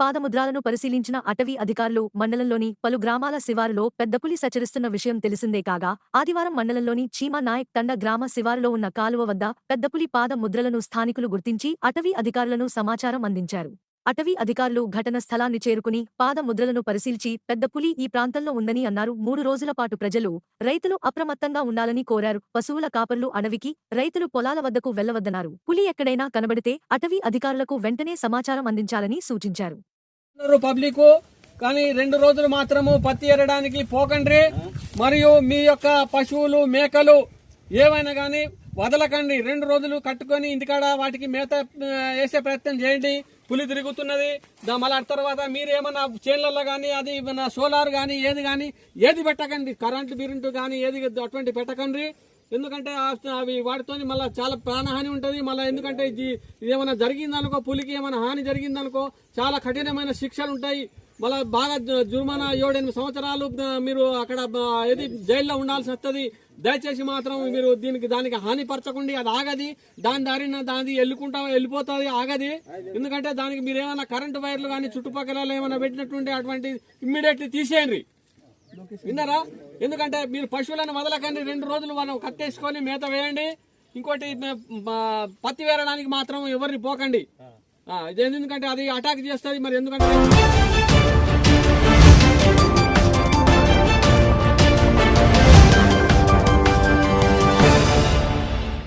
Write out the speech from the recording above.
పాదముద్రాలను పరిశీలించిన అటవీ అధికారులు మండలంలోని పలు గ్రామాల శివారులో పెద్దపులి సచరిస్తున్న విషయం తెలిసిందే కాగా ఆదివారం మండలంలోని చీమా నాయక్ తండ గ్రామ శివారులో ఉన్న కాలువ వద్ద పెద్దపులి పాద ముద్రలను స్థానికులు గుర్తించి అటవీ అధికారులను సమాచారం అందించారు. అటవీ అధికారులు ఘటన స్థలాన్ని చేరుకుని పాద ముద్రలను పరిశీల్చి పెద్ద పులి ఈ ప్రాంతంలో ఉందని అన్నారు. మూడు రోజుల పాటు ప్రజలు రైతులు అప్రమత్తంగా ఉండాలని కోరారు. పశువుల కాపర్లు అడవికి రైతులు పొలాల వద్దకు వెళ్ళవద్దన్నారు. పులి ఎక్కడైనా కనబడితే అటవీ అధికారులకు వెంటనే సమాచారం అందించాలని సూచించారు. పబ్లిక్. కానీ రెండు రోజులు మాత్రము పత్తి ఎరడానికి పోకండి మరియు మీ యొక్క పశువులు మేకలు ఏవైనా కానీ వదలకండి. రెండు రోజులు కట్టుకొని ఇంటికాడ వాటికి మేత వేసే ప్రయత్నం చేయండి. పులి తిరుగుతున్నది. దా- మళ్ళీ తర్వాత మీరు ఏమన్నా చేన్లలో కానీ అది మన సోలార్ కానీ ఏది కానీ ఏది పెట్టకండి. కరెంటు బిరింటు కానీ ఏది అటువంటి పెట్టకండి. ఎందుకంటే అవి వాటితోని మళ్ళీ చాలా ప్రాణహాని ఉంటుంది. మళ్ళీ ఎందుకంటే ఇది ఇది ఏమైనా జరిగిందనుకో పులికి ఏమైనా హాని జరిగిందనుకో చాలా కఠినమైన శిక్షలు ఉంటాయి మళ్ళీ బాగా జుర్మానా ఏడెనిమిది సంవత్సరాలు మీరు అక్కడ ఏది జైల్లో ఉండాల్సి వస్తుంది. దయచేసి మాత్రం మీరు దీనికి దానికి హానిపరచకండి అది ఆగది. దాని దారిన దాని వెళ్ళుకుంటా వెళ్ళిపోతుంది ఆగది. ఎందుకంటే దానికి మీరు ఏమైనా కరెంటు వైర్లు కానీ చుట్టుపక్కల ఏమైనా పెట్టినట్టుంటే అటువంటి ఇమ్మీడియట్లీ తీసేయండి. విన్నారా? ఎందుకంటే మీరు పశువులను వదలకండి రెండు రోజులు మనం కట్టేసుకొని మేత వేయండి. ఇంకోటి పత్తి వేరడానికి మాత్రం ఎవరిని పోకండి. ఎందుకంటే అది అటాక్ చేస్తుంది మరి ఎందుకంటే